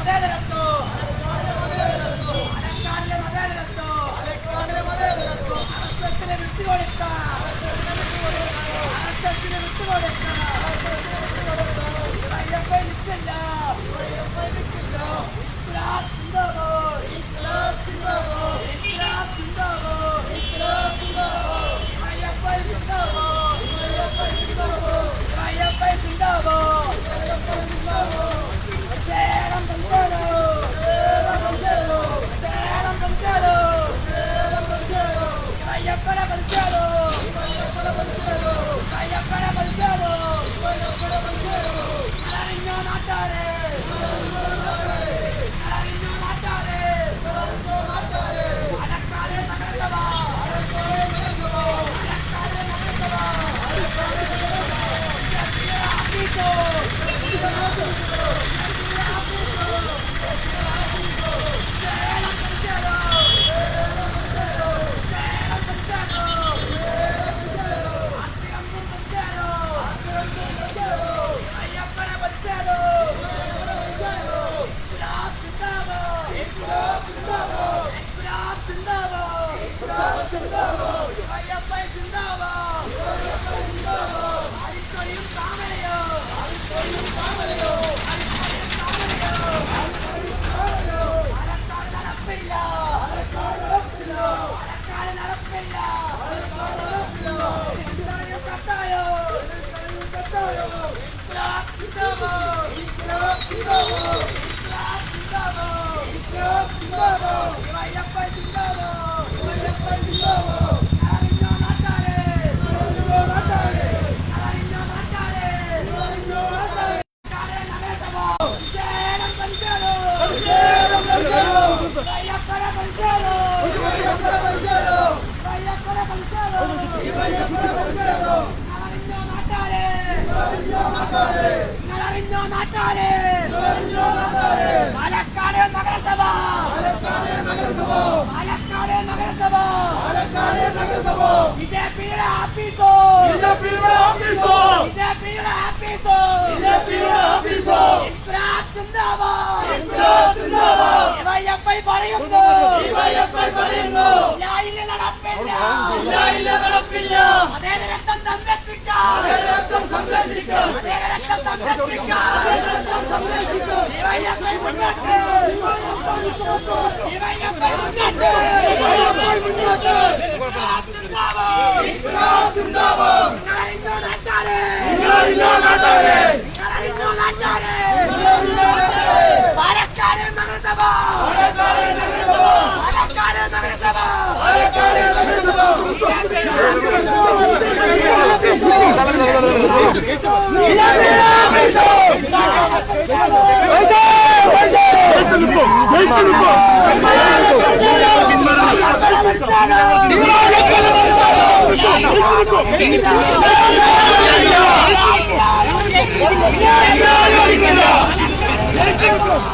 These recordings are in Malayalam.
¡Adentro! Bravo! നാട്ടാരെ പാലക്കാട് നഗരസഭ. പാലക്കാട് നഗരസഭ. ബിജെപിയുടെ നഗരസഭ ബിജെപിയുടെ ആഫീസോ ഇൻക്ലാബ് സിന്ദാബാദ് ഡിവൈഎഫ്ഐ പറയുന്നു ന്യായില്ല നടപ്പില്ല അതേ രക്തം സംരക്ഷിക്കാം അതേ രക്തം സംരക്ഷിക്കാം ഇൻക്ലാബ് സിന്ദാബാദ് അറിഞ്ഞോ നാട്ടാരെ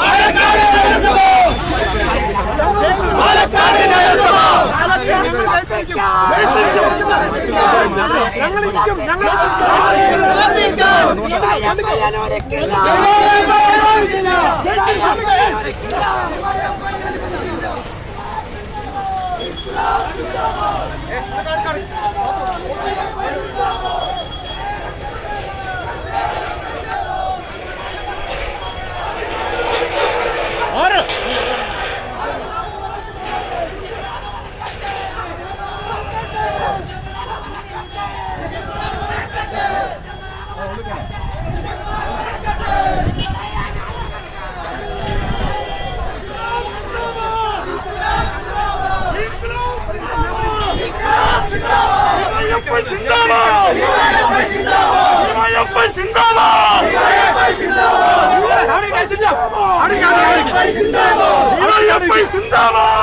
¡Ay, പാലക്കാട് നഗരസഭ ഞങ്ങൾ 신다마! 미와야 신다마! 미와야 신다마! 미와야 아리가 나 뺏겨라.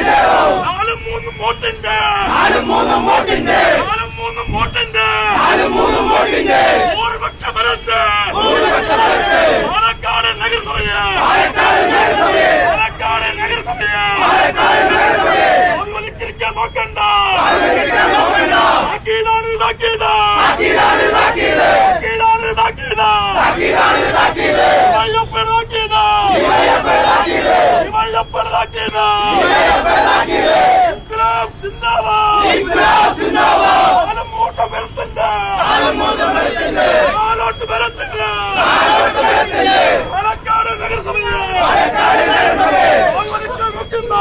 മൂന്നും വോട്ടിന്റെ നാലും മൂന്നും വോട്ടിന്റെ. നാലും മൂന്നും വോട്ടിന്റെ. നാലും മൂന്നും വോട്ടിന്റെ ഭൂരിപക്ഷ ബലത്ത് പാലക്കാട് നഗരസഭയെ പാലക്കാട് നഗരസഭയെ പാലക്കാട് നഗരസഭയെ പാലക്കാട് നഗരസഭയെ അവവൽക്കരിക്കാൻ നോക്കണ്ട അവവൽക്കരിക്കാൻ നോക്കണ്ട താക്കീതാണ് താക്കീത് ആലമ്മൂട്ടം വരത്തില്ല ആലോട്ട് വരത്തില്ല പാലക്കാട് നഗരസഭയെ ആലോചിക്കാൻ നോക്കുന്ന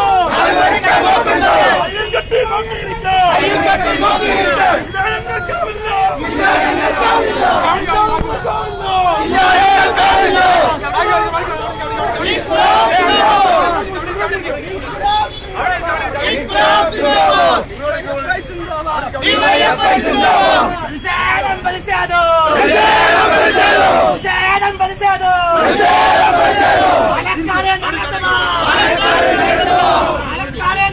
അയ്യം കെട്ടി നോക്കിയിരിക്കാം ഇല്ല ഞങ്ങൾക്കാവില്ല പ്രതിഷേധം പ്രതിഷേധം പ്രതിഷേധം പ്രതിഷേധം പാലക്കാട്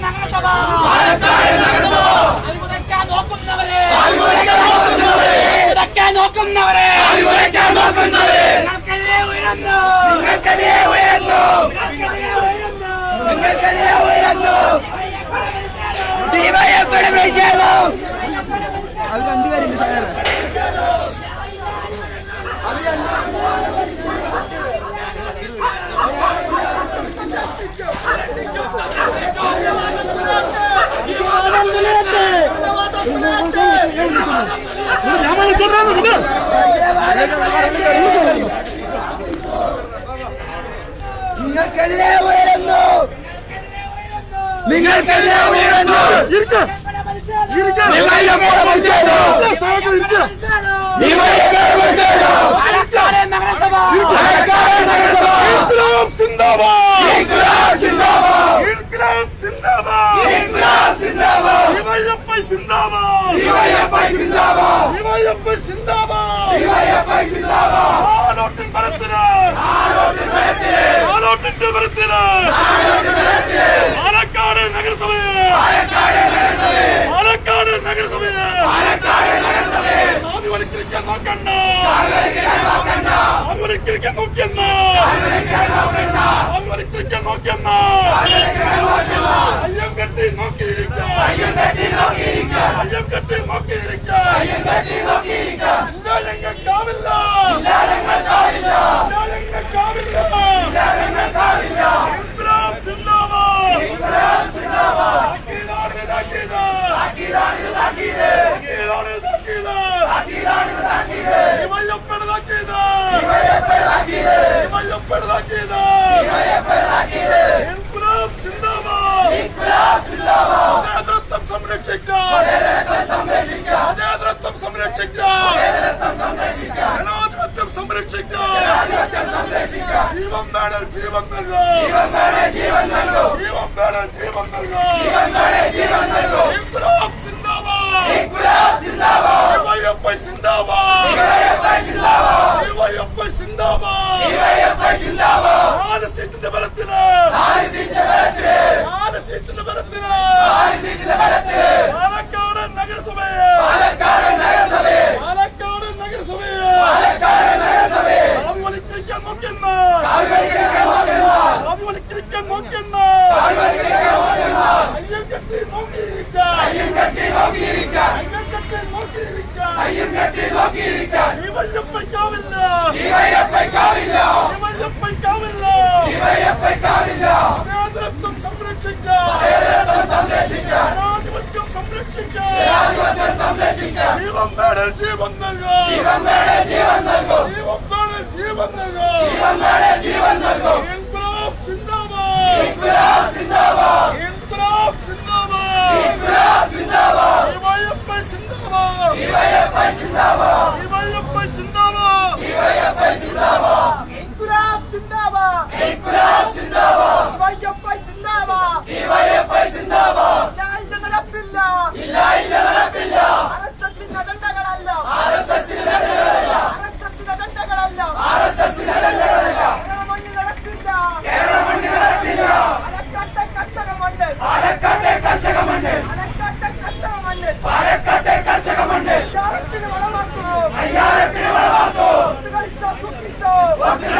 നഗരസഭ പാലക്കാട് നഗരസഭ അത്ഭുതക്കാൻ നോക്കുന്നവരെ അത്ഭുതക്കാൻ നോക്കുന്നവരെ. നിങ്ങൾക്കെതിരെ ഉയരുന്നു. നിങ്ങൾക്കെതിരെ ഉയരുന്നു. നിങ്ങൾക്കെതിരെ ഉയരുന്നു. ഡിവൈഎഫ്ഐയുടെ പ്രതിഷേധം നിങ്ങൾക്കെതിരെ ഉയരുന്നു. നിങ്ങൾക്കെതിരെ ഉയരുന്നു. നഗരസഭ. ഇൻക്ലാബ് സിന്ദാബാദ്. ഇൻക്ലാബ് സിന്ദാബാദ്. ഇൻക്ലാബ് സിന്ദാബാദ്. ഇൻക്ലാബ് സിന്ദാബാദ്. ഡിവൈഎഫ്ഐ സിന്ദാബാദ്. ഡിവൈഎഫ്ഐ സിന്ദാബാദ്. ഡിവൈഎഫ്ഐ സിന്ദാബാദ്. ഡിവൈഎഫ്ഐ സിന്ദാബാദ് ആലോട്ടിൻ ബലത്തിന് ആലോട്ടിന്റെ ബലത്തിന് പാലക്കാട് നഗരസഭ പാലക്കാട് ആദ്യം വലിക്കരിക്കാൻ നോക്കണ്ട ആദ്യം വലിക്കരിക്കാൻ നോക്കിയെന്ന ആദ്യം വലിക്കരിക്കാൻ നോക്കിയെന്ന അയ്യം കെട്ടി നോക്കിയിരിക്കാം. അയ്യം കെട്ടി നോക്കിയിരിക്കാം. ഇല്ല ഞങ്ങൾക്കാവില്ല. ഇല്ല ഞങ്ങൾക്കാവില്ല ഇൻക്ലാബ് സിന്ദാബാദ് താക്കീതാണ് താക്കീത് താക്കീതാണ് താക്കീത് ഇവയപ്പട് താക്കീത് ഇവയപ്പട് താക്കീത് ഇൻക്ലാബ് സിന്ദാബാദ് നേതൃത്വം സംരക്ഷിക്കാം നേതൃത്വം സംരക്ഷിക്കാം ജനാധിപത്യം സംരക്ഷിക്കാം ജീവൻ വേണൽ ജീവൻ നൽകാം. ജീവൻ വേണൽ ജീവൻ നൽകാം. ഇൻക്ലാബ് സിന്ദാബാദ്. ഡിവൈഎഫ്ഐ സിന്ദാബാദ്. സിന്ദാബാദ്. നാല് സീറ്റിന്റെ ബലത്തിൽ നാല് സീറ്റിന്റെ ബലത്തിൽ പാലക്കാട് നഗരസഭയെ പാലക്കാട് നഗരസഭയെ ആവിവൽക്കരിക്കാൻ നോക്കുന്ന ആവിവൽക്കരിക്കാൻ നോക്കുന്ന അയ്യം കെട്ടി നോക്കിയിരിക്കാം അയ്യം കെട്ടി നോക്കിയിരിക്കാം ഡിവൈഎഫ്ഐക്കാവില്ല ഡിവൈഎഫ്ഐക്കാവില്ല നേതൃത്വം സംരക്ഷിക്കാം ജനാധിപത്യം സംരക്ഷിക്കാം ജീവൻ വേണൽ ജീവൻ നൽകാം. ജീവൻ വേണൽ ജീവൻ നൽകാം. Fuck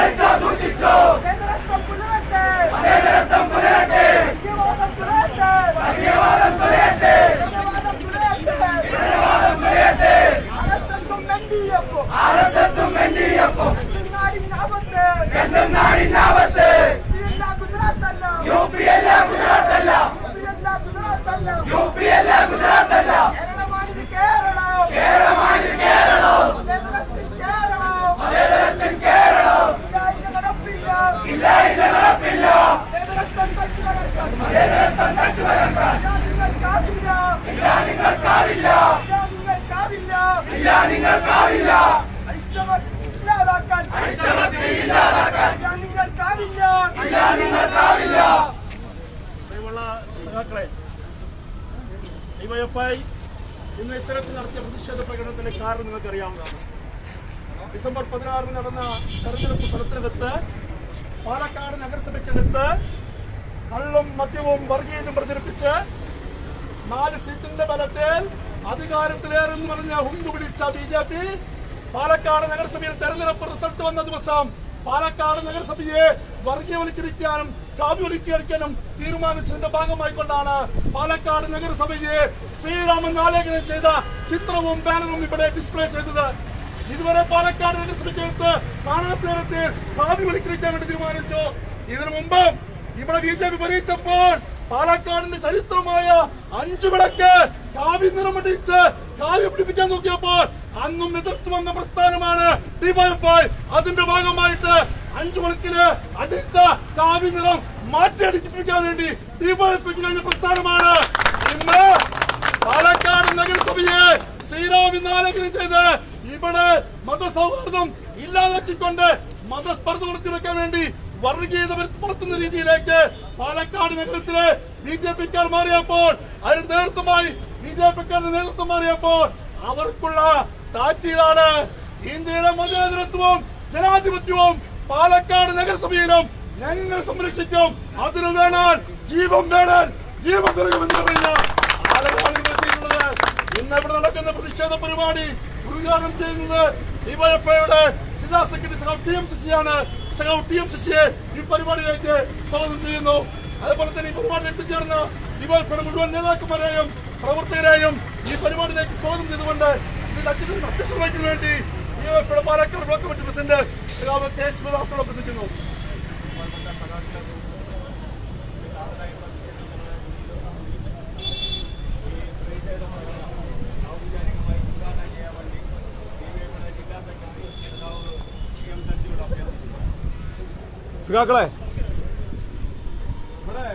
കാവില്ല ഇല്ല നിങ്ങൾ കാവില്ല ഇല്ലാതാക്കാൻ ഇല്ലാതാക്കാൻ നിങ്ങൾ കാവില്ല നിങ്ങൾ കാവില്ല സഹാക്കളെ ഡിവൈഎഫ്ഐ ഇന്ന് ഇത്തരത്തിൽ നടത്തിയ പ്രതിഷേധ പ്രകടനത്തിന്റെ കാരണം നിങ്ങൾക്ക് അറിയാവുന്നതാണ് ഡിസംബർ പതിനാറിന് നടന്ന തെരഞ്ഞെടുപ്പ് സ്ഥലത്തിനകത്ത് പാലക്കാട് നഗരസഭയ്ക്കകത്ത് കള്ളും മദ്യവും വർഗീയതും പ്രചരിപ്പിച്ച് നാല് സീറ്റിന്റെ ബലത്തിൽ അധികാരത്തിലേറെന്ന് പറഞ്ഞ ഹുങ്കു പിടിച്ച ബി ജെ പി പാലക്കാട് നഗരസഭയിൽ തെരഞ്ഞെടുപ്പ് റിസൾട്ട് വന്ന ദിവസം പാലക്കാട് നഗരസഭയെ വർഗീയവൽക്കരിക്കാനും കാവ്യവൽക്കരിക്കാനും തീരുമാനിച്ചതിന്റെ ഭാഗമായിക്കൊണ്ടാണ് പാലക്കാട് നഗരസഭയെ ശ്രീരാമൻ ആലേഖനം ചെയ്ത ചിത്രവും ബാനറും ഇവിടെ ഡിസ്പ്ലേ ചെയ്തത്. ഇതുവരെ പാലക്കാട് നഗരസഭയ്ക്കകത്ത് കാണാത്ത കാവ്യവൽക്കരിക്കാൻ വേണ്ടി തീരുമാനിച്ചു. ഇതിനു മുമ്പ് ഇവിടെ ബി ജെ പി ഭരിച്ചപ്പോൾ പാലക്കാടിന്റെ ചരിത്രമായ അഞ്ചു വിളക്ക് കാവ്യ നിറമടിച്ച് കാവ്യ പിടിപ്പിക്കാൻ നോക്കിയപ്പോൾ അന്നും നേതൃത്വം വന്ന പ്രസ്ഥാനമാണ് ഡിവൈഎഫ്ഐ. അതിന്റെ ഭാഗമായിട്ട് അഞ്ചു വിളക്കിൽ അടിച്ച കാവ്യ നിറം മാറ്റി അടിച്ചിപ്പിക്കാൻ വേണ്ടി ഡിവൈഎഫ്ഐക്ക് കഴിഞ്ഞ പ്രസ്ഥാനമാണ്. ഇന്ന് പാലക്കാട് നഗരസഭയെ ശ്രീരാം ആലേഖനം ചെയ്ത് ഇവിടെ മതസൗഹാർദ്ദം ഇല്ലാതാക്കിക്കൊണ്ട് മതസ്പർദ്ധ വളർത്തി വെക്കാൻ വേണ്ടി വർഗീയത വളർത്തുന്ന രീതിയിലേക്ക് പാലക്കാട് നഗരത്തിലെ ബി ജെ പിക്കാർ മാറിയപ്പോൾ അതിന് നേതൃത്വമായി ബി ജെ പിക്കാരുടെ നേതൃത്വം മാറിയപ്പോൾ അവർക്കുള്ള താറ്റീതാണ് ഇന്ത്യയുടെ മതേതരത്വവും ജനാധിപത്യവും പാലക്കാട് നഗരസഭയിലും ഞങ്ങൾ സംരക്ഷിക്കും. അതിനു വേണാൽ ജീവൻ വേണാൽ ജീവൻ നൽകുമെന്ന് പറയുന്ന ഇന്ന് ഇവിടെ നടക്കുന്ന പ്രതിഷേധ പരിപാടി ഉദ്ഘാടനം ചെയ്യുന്നത് ഡിവൈഎഫ്ഐയുടെ ജില്ലാ സെക്രട്ടറി ടി എം ശശിയാണ്. സഖാവ് ടി എം ശശിയെ ഈ പരിപാടിയിലേക്ക് സ്വാഗതം ചെയ്യുന്നു. അതുപോലെ തന്നെ ഈ പരിപാടിയിൽ എത്തിച്ചേർന്ന ഡിവൈഎഫ്ഐയുടെ മുഴുവൻ നേതാക്കന്മാരെയും പ്രവർത്തകരെയും ഈ പരിപാടിയിലേക്ക് സ്വാഗതം ചെയ്തുകൊണ്ട് ഇതിൽ അച്ഛനും അധ്യക്ഷ വഹിക്കുന്നതിന് വേണ്ടി പാലക്കാട് ബ്ലോക്ക് കമ്മിറ്റി പ്രസിഡന്റ് സഖാവ് കെ ശിവദാസോട് എത്തിക്കുന്നു. സുഖാക്കളെ ഇവിടെ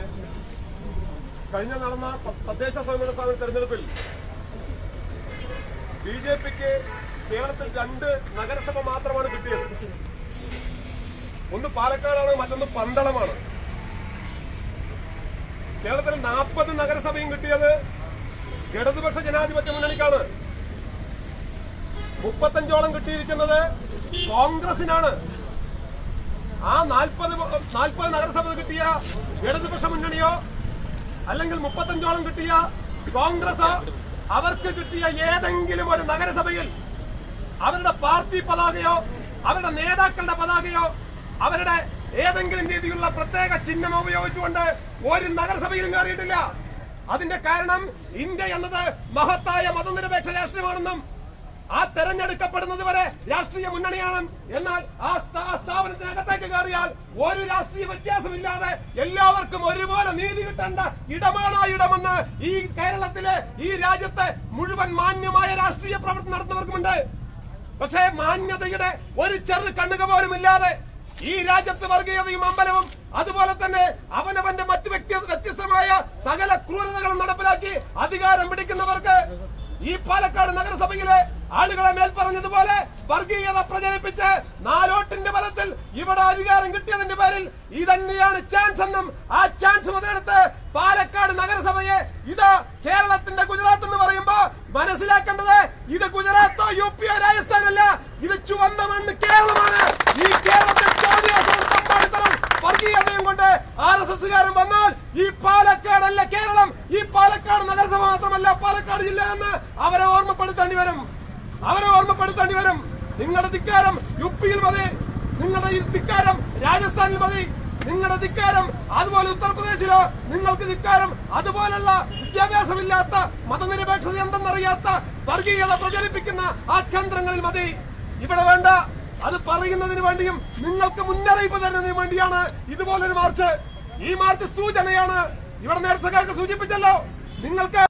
കഴിഞ്ഞ നടന്ന തദ്ദേശ സ്വയംഭരണ സ്ഥാപന തെരഞ്ഞെടുപ്പിൽ ബി ജെ പിക്ക് കേരളത്തിൽ രണ്ട് നഗരസഭ മാത്രമാണ് കിട്ടിയത്. ഒന്ന് പാലക്കാടാണ് മറ്റൊന്ന് പന്തളമാണ്. കേരളത്തിൽ നാൽപ്പത് നഗരസഭയും കിട്ടിയത് ഇടതുപക്ഷ ജനാധിപത്യ മുന്നണിക്കാണ്. മുപ്പത്തഞ്ചോളം കിട്ടിയിരിക്കുന്നത് കോൺഗ്രസിനാണ്. ആ നാൽപ്പത് നാൽപ്പത് നഗരസഭ കിട്ടിയ ഇടതുപക്ഷ മുന്നണിയോ അല്ലെങ്കിൽ മുപ്പത്തഞ്ചോളം കിട്ടിയ കോൺഗ്രസോ അവർക്ക് കിട്ടിയ ഏതെങ്കിലും ഒരു നഗരസഭയിൽ അവരുടെ പാർട്ടി പതാകയോ അവരുടെ നേതാക്കളുടെ പതാകയോ അവരുടെ ഏതെങ്കിലും രീതിയിലുള്ള പ്രത്യേക ചിഹ്നം ഉപയോഗിച്ചുകൊണ്ട് ഒരു നഗരസഭയിലും കയറിയിട്ടില്ല. അതിന്റെ കാരണം ഇന്ത്യ എന്നത് മഹത്തായ മതനിരപേക്ഷ രാഷ്ട്രീയമാണെന്നും ആ തെരഞ്ഞെടുക്കപ്പെടുന്നത് വരെ രാഷ്ട്രീയ മുന്നണിയാണ്. എന്നാൽ ആ സ്ഥാ- ആ സ്ഥാപനത്തിനകത്തേക്ക് കയറിയാൽ ഒരു രാഷ്ട്രീയ വ്യത്യാസമില്ലാതെ എല്ലാവർക്കും ഒരുപോലെ നീതി കിട്ടേണ്ട ഇടമാണ് ആ ഇടമെന്ന് ഈ കേരളത്തിലെ ഈ രാജ്യത്തെ മുഴുവൻ മാന്യമായ രാഷ്ട്രീയ പ്രവർത്തനം നടത്തുന്നവർക്കുമുണ്ട്. പക്ഷേ മാന്യതയുടെ ഒരു ചെറു കണ്ണുക പോലും ഇല്ലാതെ ഈ രാജ്യത്ത് വർഗീയതയും അമ്പലവും അതുപോലെ തന്നെ അവനവന്റെ മറ്റ് വ്യക്തി വ്യത്യസ്തമായ സകല ക്രൂരതകളും നടപ്പിലാക്കി അധികാരം പിടിക്കുന്നവർക്ക് ഈ പാലക്കാട് നഗരസഭയിലെ ആളുകളെ മേൽ പറഞ്ഞതുപോലെ വർഗീയത പ്രചരിപ്പിച്ച് നാലോട്ടിന്റെ ബലത്തിൽ ഇവിടെ അധികാരം കിട്ടിയതിന്റെ പേരിൽ ഇതന്നെയാണ് ചാൻസ് എന്നും ആ ചാൻസ് മുതലെടുത്ത് പാലക്കാട് നഗരസഭയെ ഇത് കേരളത്തിന്റെ ഗുജറാത്ത് എന്ന് പറയുമ്പോ മനസ്സിലാക്കേണ്ടത് ഇത് ഗുജറാത്തോ യു പിയോ രാജസ്ഥാനല്ല ഇത് ചുവന്ന മണ്ണ് കേരളമാണ് ഈ കേരളത്തിൽ തോന്നിയാസവും തമ്പാടിത്തരം വർഗീയതയും കൊണ്ട് ആർ എസ് എസ്സുകാരൻ വന്നാൽ ഈ പാലക്കാടല്ല കേരളം ഈ പാലക്കാട് നഗരസഭ മാത്രമല്ല പാലക്കാട് ജില്ല എന്ന് അവരെ ഓർമ്മപ്പെടുത്തേണ്ടി വരും അവരെ ഓർമ്മപ്പെടുത്തേണ്ടി വരും. നിങ്ങളുടെ ധിക്കാരം യു പിയിൽ മതി നിങ്ങളുടെ ധിക്കാരം രാജസ്ഥാനിൽ മതി നിങ്ങളുടെ ധിക്കാരം അതുപോലെ ഉത്തർപ്രദേശിലോ നിങ്ങൾക്ക് ധിക്കാരം അതുപോലുള്ള വിദ്യാഭ്യാസമില്ലാത്ത മതനിരപേക്ഷത എന്തെന്നറിയാത്ത വർഗീയത പ്രചരിപ്പിക്കുന്ന ആ കേന്ദ്രങ്ങളിൽ മതി. ഇവിടെ വേണ്ട. അത് പറയുന്നതിന് വേണ്ടിയും നിങ്ങൾക്ക് മുന്നറിയിപ്പ് തരുന്നതിന് വേണ്ടിയാണ് ഇതുപോലൊരു മാർച്ച്. ഈ മാർച്ച് സൂചനയാണ്. ഇവിടെ നേരത്തെ സൂചിപ്പിച്ചല്ലോ. നിങ്ങൾക്ക്